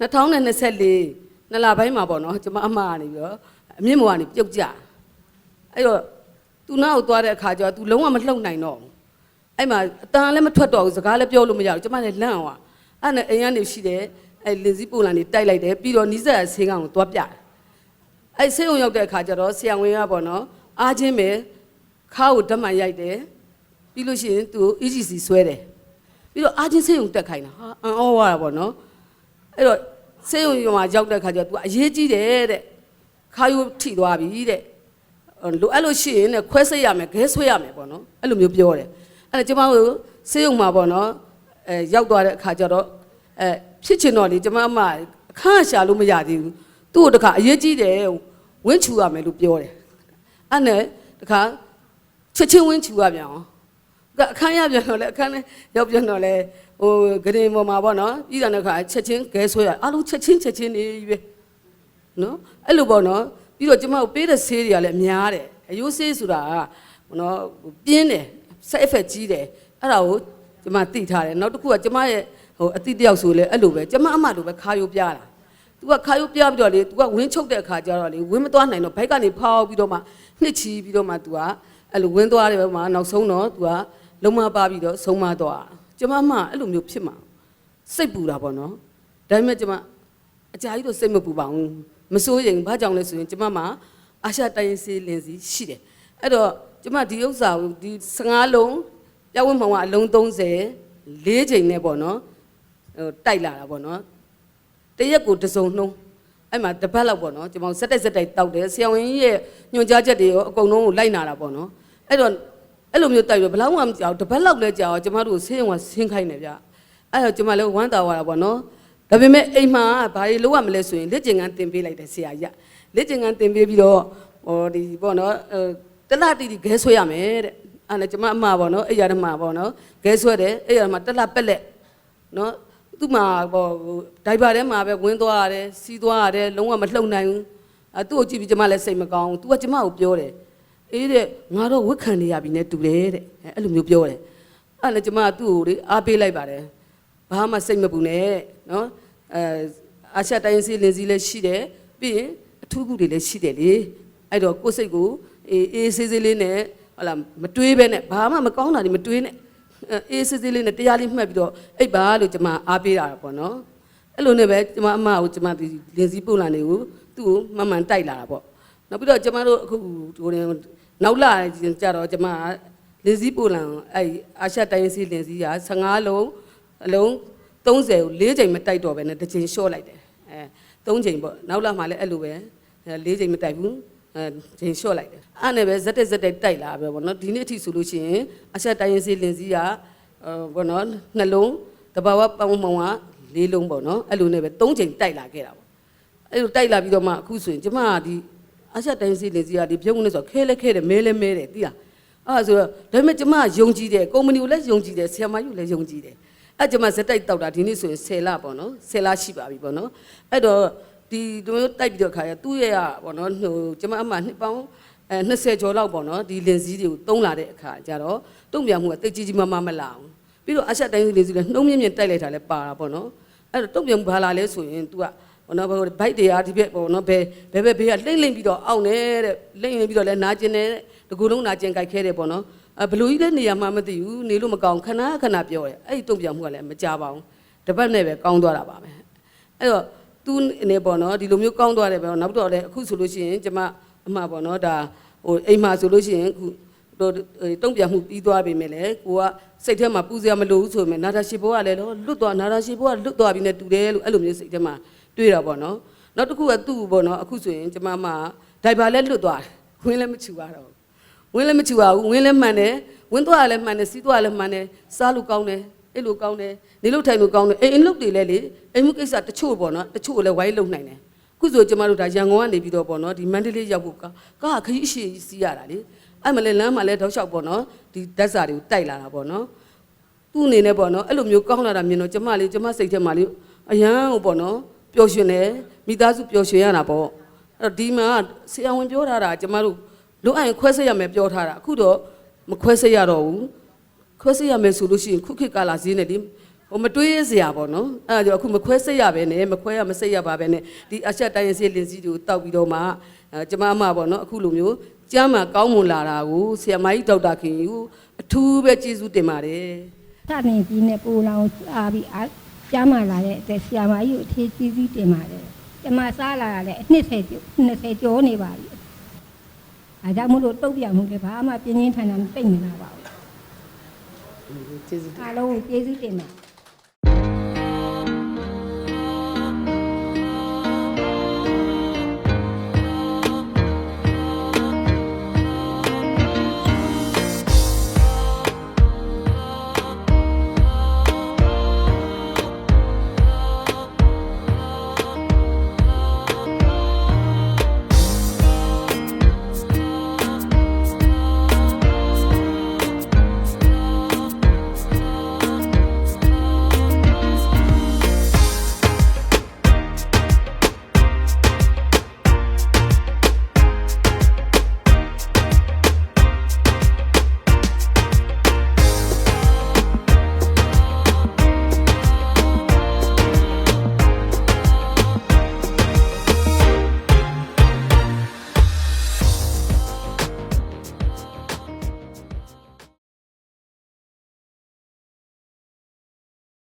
2024နှစ်လပိုင်းမှာပေါ့နော်ကျမအမကနေပြီးတော့အမြင့်မော်ကနေပြုတ်ကြအဲ့တော့သူနောက်ကိုသွားတဲ့အခါကျတော့ तू လုံးဝမလှုပ်နိုင်တော့ဘူးအဲ့မှာအတန်လည်းမထွက်တော့ဘူးစကားလည်းပြောလို့မရဘူးကျမလည်းလန့်သွားအဲ့နဲ့အိမ်ကနေရှိတယ်အဲ့လင်စည်းပိုလန်နေတိုက်လိုက်တယ်ပြီးတော့နီးစပ်ဆေးကောင်ကိုသွားပြတယ်အဲ့ဆေးုံရောက်တဲ့အခါကျတော့ဆရာဝန်ကပေါ့နော်အားချင်းပဲခါကိုဓာတ်မှန်ရိုက်တယ်ပြီးလို့ရှိရင် तू EGC ဆွဲတယ်ပြီးတော့အားချင်းဆေးုံတက်ခိုင်းတာဟာအံ့ဩသွားတာပေါ့နော် အဲ့တော့ဆေးရုံရုံမှာရောက်တဲ့ခါကျတော့ तू အရေးကြီးတယ်တဲ့ခါယူထိသွားပြီတဲ့အဲ့လိုအဲ့လိုရှိရင်တဲ့ခွဲစိတ်ရမယ်ခဲဆွဲရမယ်ပေါ့နော်အဲ့လိုမျိုးပြောတယ်အဲ့ဒါကျမတို့ဆေးရုံမှာပေါ့နော်အဲရောက်သွားတဲ့အခါကျတော့အဲဖြစ်ချင်တော့လေကျမအမအခန်းရှာလို့မရသေးဘူးသူ့ကိုတခါအရေးကြီးတယ်ဝင်းချူရမယ်လို့ပြောတယ်အဲ့နဲ့တခါချက်ချင်းဝင်းချူရပြန်အောင်ကအခန်းရပြန်တော့လေအခန်းနဲ့ရောက်ပြန်တော့လေ ဟိုဂရင်ပေါ်မှာပေါ့နော်ပြည်တော်တဲ့ခါချက်ချင်းဂဲဆွဲရအားလုံးချက်ချင်းချက်ချင်းနေရွေးနော်အဲ့လိုပေါ့နော်ပြီးတော့ကျမတို့ပေးတဲ့ဆေးတွေကလည်းအများတယ်အယိုးဆေးဆိုတာကဟိုနော်ပြင်းတယ် side effect ကြီးတယ်အဲ့ဒါကိုကျမသိထားတယ်နောက်တစ်ခုကကျမရဲ့ဟိုအတိတယောက်ဆိုလေအဲ့လိုပဲကျမအမလိုပဲခါယိုးပြတာ तू ကခါယိုးပြပြီးတော့လေ तू ကဝင်းချုပ်တဲ့အခါကျတော့လေဝင်းမသွားနိုင်တော့ဘိုက်ကနေဖောက်ပြီးတော့မှနှစ်ချီပြီးတော့မှ तू ကအဲ့လိုဝင်းသွားတယ်ပဲမှနောက်ဆုံးတော့ तू ကလုံးမပါပြီးတော့ဆုံးမသွား ကျမအမအဲ့လိုမျိုးဖြစ်မှာစိတ်ပူတာပေါ့နော်ဒါပေမဲ့ကျမအကြာကြီးတော့စိတ်မပူပါဘူးမစိုးရင်ဘာကြောင့်လဲဆိုရင်ကျမမှာအာရှတိုင်းရင်းစေးလင်းစီရှိတယ်အဲ့တော့ကျမဒီဥစ္စာကိုဒီ15လုံးပြဝတ်မှောင်ကအလုံး30လေးချိန်နဲ့ပေါ့နော်ဟိုတိုက်လာတာပေါ့နော်တရက်ကိုတစ်စုံနှုံးအဲ့မှာတစ်ပတ်လောက်ပေါ့နော်ကျွန်တော်စက်တိုက်စက်တိုက်တောက်တယ်ဆရာဝန်ကြီးရဲ့ညွှန်ကြားချက်တွေရောအကုန်လုံးကိုလိုက်နာတာပေါ့နော်အဲ့တော့ အဲ့လိုမျိုးတိုက်ပြီးဘယ်လောက်မှမကြောက်တစ်ပတ်လောက်လဲကြာအောင်ကျမတို့ဆေးရုံကဆင်းခိုင်းတယ်ဗျအဲ့တော့ကျမလည်းဝမ်းသာသွားတာပေါ့နော်ဒါပေမဲ့အိမ်မှာဘာတွေလုပ်ရမလဲဆိုရင်လက်ကျင်ကန်းတင်ပေးလိုက်တယ်ဆရာကြီးကလက်ကျင်ကန်းတင်ပေးပြီးတော့ဟိုဒီပေါ့နော်အဲတလတီတီဂဲဆွဲရမယ်တဲ့အဲ့ဒါကျမအမပေါ့နော်အဲ့ရတဲ့မှာပေါ့နော်ဂဲဆွဲတယ်အဲ့ရမှာတလပက်လက်နော်သူ့မှာပေါ့ဟိုဒိုင်ဘာထဲမှာပဲဝင်းသွားရတယ်စီးသွားရတယ်လုံးဝမလှုပ်နိုင်ဘူးအဲသူ့ကိုကြည့်ပြီးကျမလည်းစိတ်မကောင်းဘူး तू ကကျမကိုပြောတယ် အေးတဲ့ငါတော့ဝက်ခံနေရပြီနဲ့တူတယ်တဲ့အဲအဲ့လိုမျိုးပြောတယ်အဲ့လည်းကျမကသူ့ကိုလေအားပေးလိုက်ပါတယ်ဘာမှစိတ်မပူနဲ့နော်အဲအာရှတိုင်းစီလင်းစီလည်းရှိတယ်ပြီးရင်အထူးကူတွေလည်းရှိတယ်လေအဲ့တော့ကိုယ်စိတ်ကိုအေးအေးဆေးဆေးလေးနဲ့ဟလာမတွေးပဲနဲ့ဘာမှမကောင်းတာတွေမတွေးနဲ့အေးစစ်စစ်လေးနဲ့တရားလေးမှတ်ပြီးတော့အိပ်ပါလို့ကျွန်မအားပေးတာပေါ့နော်အဲ့လိုနဲ့ပဲကျွန်မအမကိုကျွန်မဒီလင်းစည်းပုံလာနေကိုသူ့ကိုမှန်မှန်တိုက်လာတာပေါ့ နောက်ပြီးတော့ကျွန်မတို့အခုဟိုနောက်လာကြတော့ကျွန်မလင်းစည်းပုံလာအဲ့အာရှတိုင်းစီလင်းစည်းက15လုံးအလုံး30ကို4ချိန်မတိုက်တော့ပဲနဲ့တစ်ချိန်လျှော့လိုက်တယ်အဲ3ချိန်ပေါ့နောက်လာမှလည်းအဲ့လိုပဲ4ချိန်မတိုက်ဘူးအဲချိန်လျှော့လိုက်တယ်အဲ့နဲ့ပဲဇက်တက်ဇက်တက်တိုက်လာပဲပေါ့နော်ဒီနေ့အထိဆိုလို့ရှိရင်အဆက်တိုင်းရင်းစီလင်းစီကအဲပေါ့နော်နှလုံးတဘာဝပေါင်းမောင်ကလေးလုံးပေါ့နော်အဲ့လိုနဲ့ပဲ၃ချိန်တိုက်လာခဲ့တာပေါ့အဲ့လိုတိုက်လာပြီးတော့မှအခုဆိုရင်ကျမကဒီ အဆက်တိုင်းရင်းစီလင်းစီကဒီပြုံးနေဆိုခဲလဲခဲတယ်မဲလဲမဲတယ်သိလားအဲ့ဒါဆိုတော့ဒါပေမဲ့ကျမကယုံကြည်တယ်ကုမ္ပဏီကိုလည်းယုံကြည်တယ်ဆရာမကြီးကိုလည်းယုံကြည်တယ်အဲ့ကျမဇက်တိုက်တောက်တာဒီနေ့ဆိုရင်10လပေါ့နော်10လရှိပါပြီပေါ့နော်အဲ့တော့ဒီတို့မျိုးတိုက်ပြီးတော့ခါရသူ့ရဲ့ပေါ့နော်ဟိုကျမအမှနှစ်ပေါင်းအဲ20ကျော်လောက်ပေါ့နော်ဒီလင်စည်းတွေကိုတုံးလာတဲ့အခါကျတော့တုံ့ပြန်မှုကတိတ်ကြီးကြီးမားမားမလာဘူးပြီးတော့အဆက်တိုင်းလင်စည်းတွေနှုံးမြင့်မြင့်တိုက်လိုက်တာလည်းပါတာပေါ့နော်အဲ့တော့တုံ့ပြန်မှုဘာလာလဲဆိုရင် तू က ဘောနော်ဘိုက်တရားဒီဘက်ဘောနော်ဘယ်ဘယ်ဘက်ဘေးကလိမ့်လိမ့်ပြီးတော့အောင့်နေတဲ့လိမ့်နေပြီးတော့လဲနာကျင်နေတဲ့တကူလုံးနာကျင်ကြိုက်ခဲတယ်ပေါ့နော်အဘလူကြီးလည်းနေရာမှမသိဘူးနေလို့မကောင်းခဏခဏပြောတယ်အဲ့ဒီတုံ့ပြန်မှုကလည်းမကြပါဘူးတပတ်နဲ့ပဲကောင်းသွားတာပါပဲအဲ့တော့သူအနေပေါ့နော်ဒီလိုမျိုးကောင်းသွားတယ်ပဲနောက်တော့လည်းအခုဆိုလို့ရှိရင်ကျမအမှားပေါ့နော်ဒါဟိုအိမ်မှာဆိုလို့ရှိရင်အခုတော့တုံ့ပြန်မှုပြီးသွားပြီမဲ့လေကိုကစိတ်ထဲမှာပူစရာမလိုဘူးဆိုပေမဲ့နာတာရှိဘောကလည်းတော့လွတ်သွားနာတာရှိဘောကလွတ်သွားပြီနဲ့တူတယ်လို့အဲ့လိုမျိုးစိတ်ထဲမှာ တွေးတာပေါ့နော်နောက်တစ်ခုကသူ့ပေါ့နော်အခုဆိုရင်ကျမမဒိုင်ဘာလည်းလွတ်သွားတယ်ဝင်းလည်းမချူရတော့ဘူးဝင်းလည်းမချူရဘူးဝင်းလည်းမှန်တယ်ဝင်းသွားလည်းမှန်တယ်စီးသွားလည်းမှန်တယ်စားလို့ကောင်းတယ်အဲ့လိုကောင်းတယ်နေလို့ထိုင်လို့ကောင်းတယ်အိမ်အိမ်လုတ်တွေလည်းလေအိမ်မှုကိစ္စတချို့ပေါ့နော်တချို့လည်းဝိုင်းလုံနိုင်တယ်ခုဆိုကျမတို့ဒါရန်ကုန်ကနေပြီးတော့ပေါ့နော်ဒီမန္တလေးရောက်ဖို့ကားကားခရီးအရှိကြီးစီးရတာလေအဲ့မလဲလမ်းမှာလဲတောက်လျှောက်ပေါ့နော်ဒီဓာတ်စာတွေကိုတိုက်လာတာပေါ့နော်သူ့အနေနဲ့ပေါ့နော်အဲ့လိုမျိုးကောင်းလာတာမြင်တော့ကျမလေးကျမစိတ်ထဲမှာလေးအရန်ကိုပေါ့နော် ပျော်ရွှင်တယ်မိသားစုပျော်ရွှင်ရတာပေါ့အဲ့တော့ဒီမှာဆရာဝန်ပြောထားတာကျမတို့လိုအပ်ရင်ခွဲစိတ်ရမယ်ပြောထားတာအခုတော့မခွဲစိတ်ရတော့ဘူးခွဲစိတ်ရမယ်ဆိုလို့ရှိရင်ခုခေတ်ကာလဈေးနဲ့ဒီဟိုမတွေးရစရာပေါ့နော်အဲ့ဒါကြောင့်အခုမခွဲစိတ်ရပဲနဲ့မခွဲရမစိတ်ရပါပဲနဲ့ဒီအချက်တိုင်းရစီလင်းစီတွေကိုတောက်ပြီးတော့မှအဲကျမအမပေါ့နော်အခုလိုမျိုးကျမ်းမှာကောင်းမွန်လာတာကိုဆရာမကြီးဒေါက်တာခင်ကြီးကိုအထူးပဲကျေးဇူးတင်ပါတယ်စနေပြီးနဲ့ပူလောင်အားပြီးအား ကြားမှလာတဲ့အတွက်ဆရာမကြီးကိုအထည်ကြီးကြီးတင်ပါတယ်။ကျမစားလာတာလည်း20ကျော်20ကျော်နေပါပြီ။အဲဒါကြောင့်မို့လို့တုတ်ပြမှုလည်းဘာမှပြင်းပြင်းထန်ထန်သိမ့်မလာပါဘူးကျေးဇူး။အားလုံးကိုကျေးဇူးတင်ပါတယ်